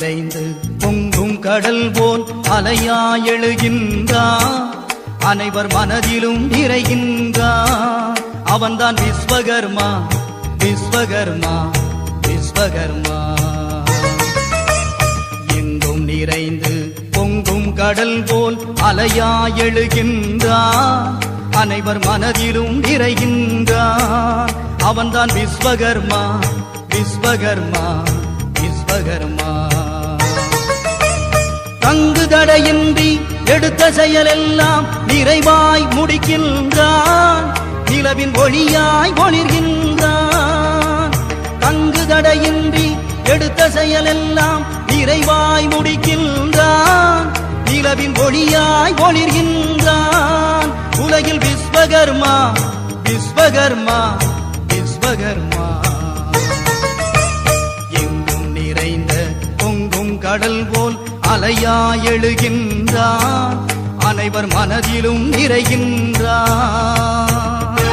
நிறைந்து பொங்கும் கடல் போல் அலையா எழுகின்றா. அனைவர் மனதிலும் நிறைகின்றான் அவன்தான் விஸ்வகர்மா விஸ்வகர்மா விஸ்வகர்மா. எங்கும் நிறைந்து பொங்கும் கடல் போல் அலையா எழுகின்றா. அனைவர் மனதிலும் நிறைகின்றான் அவன்தான் விஸ்வகர்மா விஸ்வகர்மா. தங்கு தடையின்றி எடுத்த செயலெல்லாம் நிறைவாய் முடிக்கின்றான். நிலவின் ஒளியாய் ஒளிர்கின்றான். தங்கு தடையின்றி எடுத்த செயலெல்லாம் நிறைவாய் முடிக்கின்றான். நிலவின் ஒளியாய் ஒளிர்கின்றான். உலகில் விஸ்வகர்மா விஸ்வகர்மா விஸ்வகர்மா. கடல் போல் அலையாயெழுகின்றான் அனைவர் மனதிலும் நிறைகின்றான்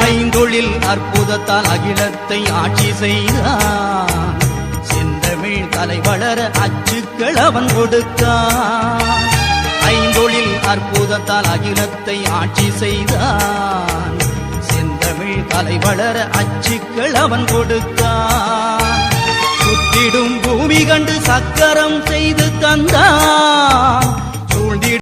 ஐந்தொழில் அற்புதத்தால் அகிலத்தை ஆட்சி செய்தான் செந்தமிழ் தலை வளர அச்சுக்கள் அவன் கொடுத்தான் ஐந்தொழில் அற்புதத்தால் அகிலத்தை ஆட்சி செய்தான் செந்தமிழ் தலை வளர அச்சுக்கள் அவன் கொடுத்தான் கண்டு சக்கரம் செய்து